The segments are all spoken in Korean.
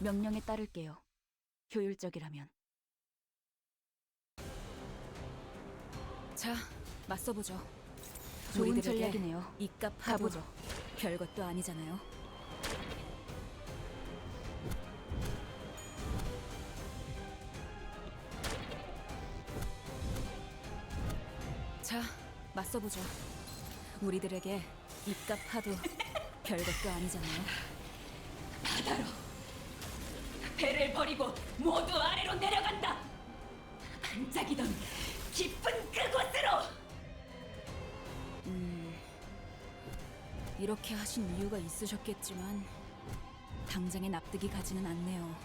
명령에 따를게요. 효율적이라면. 자, 맞서보죠. 좋은 우리들에게 전략이네요. 하도 가보죠. 별것도 아니잖아요. 자, 맞서보죠. 우리들에게 이깟 하도 별것도 아니잖아요. 배를 버리고 모두 아래로 내려간다. 반짝이던 깊은 그곳으로. 이렇게 하신 이유가 있으셨겠지만 당장에 납득이 가지는 않네요.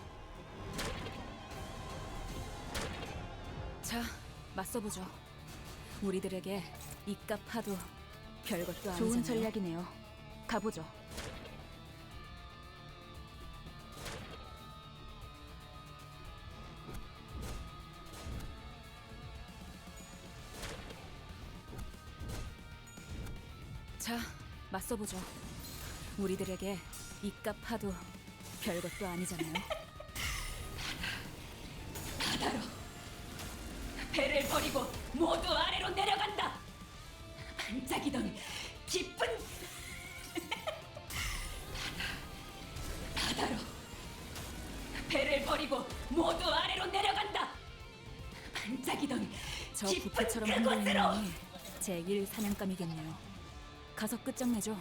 자, 맞서보죠. 우리들에게 이깟 하도 별것도 아니잖아요. 좋은 전략이네요. 가보죠. 자, 맞서보죠. 우리들에게 이깟 하도 별것도 아니잖아요. 배를 버리고 모두 아래로 내려간다. 반짝이던 깊은 바다로 배를 버리고 모두 아래로 내려간다. 반짝이던 저 깊은 부패처럼 그곳으로. 놈이 제1 사냥감이겠네요. 가서 끝장내죠.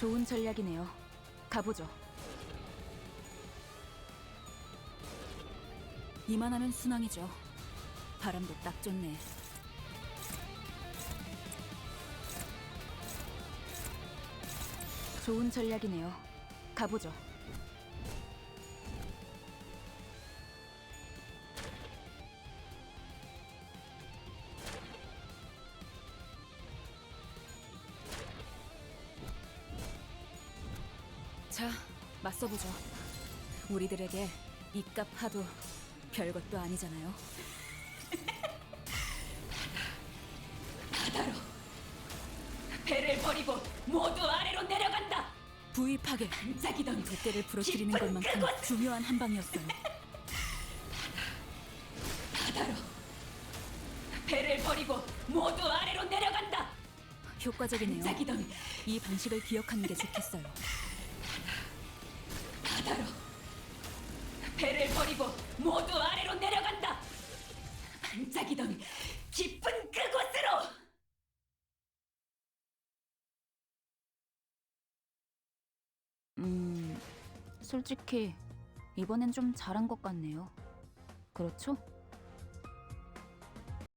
좋은 전략이네요. 가보죠. 이만하면 순항이죠. 바람도 딱 좋네. 좋은 전략이네요. 가보죠. 자, 맞서보죠. 우리들에게 이깟 하도 별것도 아니잖아요. 배를 버리고 모두 아래로 내려간다. 파괴, 반짝이던 돛대를 부러뜨리는 깊은 것만큼 그곳! 중요한 한 방이었어요. 배를 버리고 모두 아래로 내려간다. 효과적이네요. 반짝이던 이 방식을 기억하는 게 좋겠어요. 배를 버리고 모두 아래로 내려간다. 반짝이던 깊은 그곳으로. 음, 솔직히 이번엔 좀 잘한 것 같네요. 그렇죠?